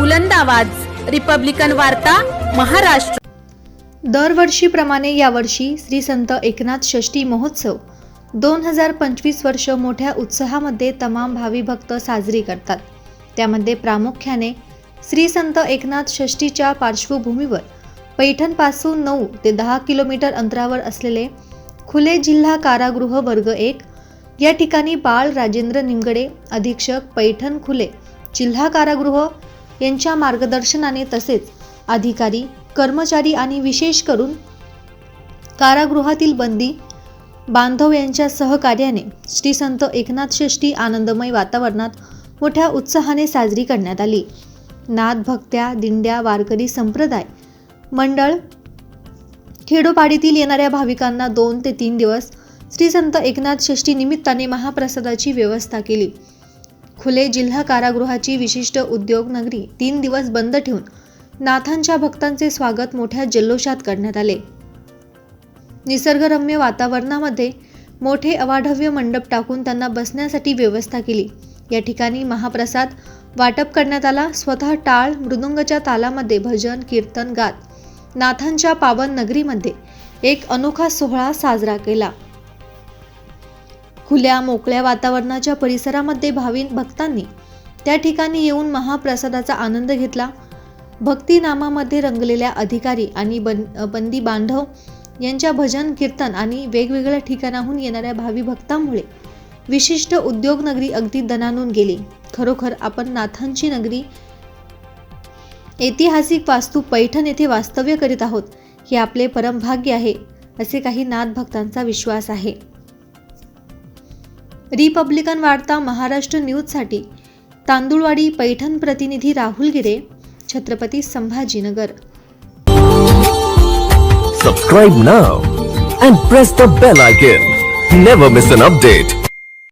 बुलंद आवाज. रिपब्लिकन वार्ता महाराष्ट्र. दरवर्षीप्रमाणे यावर्षी श्री संत एकनाथ षष्ठी महोत्सव. दोन हजार पंचवीस वर्ष मोठ्या उत्साहामध्ये तमाम भावी भक्त साजरी करतात. त्यामध्ये प्रामुख्याने श्री संत एकनाथ षष्ठीच्या पार्श्वभूमीवर पैठणपासून नऊ ते दहा किलोमीटर अंतरावर असलेले खुले जिल्हा कारागृह वर्ग एक या ठिकाणी बाळ राजेंद्र निमगडे अधीक्षक पैठण खुले जिल्हा कारागृह यांच्या मार्गदर्शनाने तसेच अधिकारी कर्मचारी आणि विशेष करून कारागृहातील बंदी बांधव यांच्या सहकार्याने श्री संत एकनाथ षष्ठी आनंदमय वातावरणात मोठ्या उत्साहाने साजरी करण्यात आली. नाद भक्त्या दिंड्या वारकरी संप्रदाय मंडळ खेडोपाडीतील येणाऱ्या भाविकांना दोन ते तीन दिवस श्री संत एकनाथ षष्ठी निमित्ताने महाप्रसादाची व्यवस्था केली. खुले जिल्हा कारागृहाची विशिष्ट उद्योग नगरी तीन दिवस बंद ठेवून नाथांच्या भक्तांचे स्वागत मोठ्या जल्लोषात करण्यात आले. निसर्गरम्य वातावरणामध्ये मोठे अवाढव्य मंडप टाकून त्यांना बसण्यासाठी व्यवस्था केली. या ठिकाणी महाप्रसाद वाटप करण्यात आला. स्वतः टाळ मृदुंगच्या तालामध्ये भजन कीर्तन गात नाथांच्या पावन नगरीमध्ये एक अनोखा सोहळा साजरा केला. खुल्या मोकळ्या वातावरणाच्या परिसरामध्ये भावी भक्तांनी त्या ठिकाणी येऊन महाप्रसादाचा आनंद घेतला. भक्तीनामामध्ये रंगलेल्या अधिकारी आणि बन बंदी बांधव यांच्या भजन कीर्तन आणि वेगवेगळ्या ठिकाणाहून येणाऱ्या भावी भक्तांमुळे विशिष्ट उद्योग नगरी अगदी दणानून गेली. खरोखर आपण नाथांची नगरी ऐतिहासिक वास्तू पैठण येथे वास्तव्य करीत आहोत हे आपले परमभाग्य आहे असे काही नाथ भक्तांचा विश्वास आहे. रिपब्लिकन वार्ता महाराष्ट्र न्यूजसाठी तांदुळवाडी पैठण प्रतिनिधी Rahul Gire Chhatrapati Sambhajinagar. Subscribe now and press the bell icon never miss an update